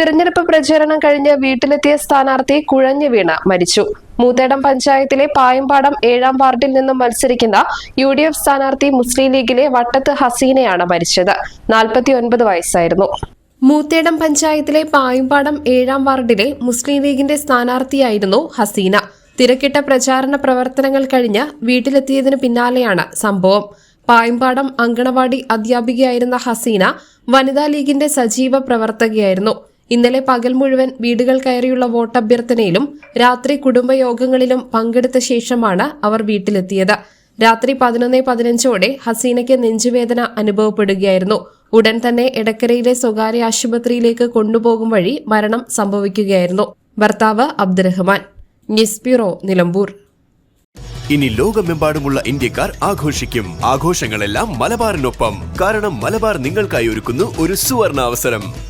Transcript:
തിരഞ്ഞെടുപ്പ് പ്രചരണം കഴിഞ്ഞ് വീട്ടിലെത്തിയ സ്ഥാനാർത്ഥി കുഴഞ്ഞു വീണ് മരിച്ചു. മൂത്തേടം പഞ്ചായത്തിലെ പായമ്പാടം ഏഴാം വാർഡിൽ നിന്നും മത്സരിക്കുന്ന യു ഡി എഫ് സ്ഥാനാർത്ഥി മുസ്ലിം ലീഗിലെ വട്ടത്ത് ഹസീനയാണ് മരിച്ചത്. നാൽപ്പത്തി ഒൻപത് വയസ്സായിരുന്നു. മൂത്തേടം പഞ്ചായത്തിലെ പായമ്പാടം ഏഴാം വാർഡിലെ മുസ്ലിം ലീഗിന്റെ സ്ഥാനാർത്ഥിയായിരുന്നു ഹസീന. തിരക്കിട്ട പ്രചാരണ പ്രവർത്തനങ്ങൾ കഴിഞ്ഞ് വീട്ടിലെത്തിയതിനു പിന്നാലെയാണ് സംഭവം. പായമ്പാടം അങ്കണവാടി അധ്യാപികയായിരുന്ന ഹസീന വനിതാ ലീഗിന്റെ സജീവ പ്രവർത്തകയായിരുന്നു. ഇന്നലെ പകൽ മുഴുവൻ വീടുകൾ കയറിയുള്ള വോട്ടഭ്യർത്ഥനയിലും രാത്രി കുടുംബയോഗങ്ങളിലും പങ്കെടുത്ത ശേഷമാണ് അവർ വീട്ടിലെത്തിയത്. രാത്രി പതിനൊന്ന് പതിനഞ്ചോടെ ഹസീനയ്ക്ക് നെഞ്ചുവേദന അനുഭവപ്പെടുകയായിരുന്നു. ഉടൻ തന്നെ എടക്കരയിലെ സ്വകാര്യ ആശുപത്രിയിലേക്ക് കൊണ്ടുപോകും വഴി മരണം സംഭവിക്കുകയായിരുന്നു. ഭർത്താവ് അബ്ദുറഹ്മാൻ. News bureau Nilambur. ഇനി ലോകമെമ്പാടുമുള്ള ഇന്ത്യക്കാർ ആഘോഷിക്കും. ആഘോഷങ്ങളെല്ലാം മലബാറിനൊപ്പം. കാരണം മലബാർ നിങ്ങൾക്കായി ഒരുക്കുന്നു ഒരു സുവർണ അവസരം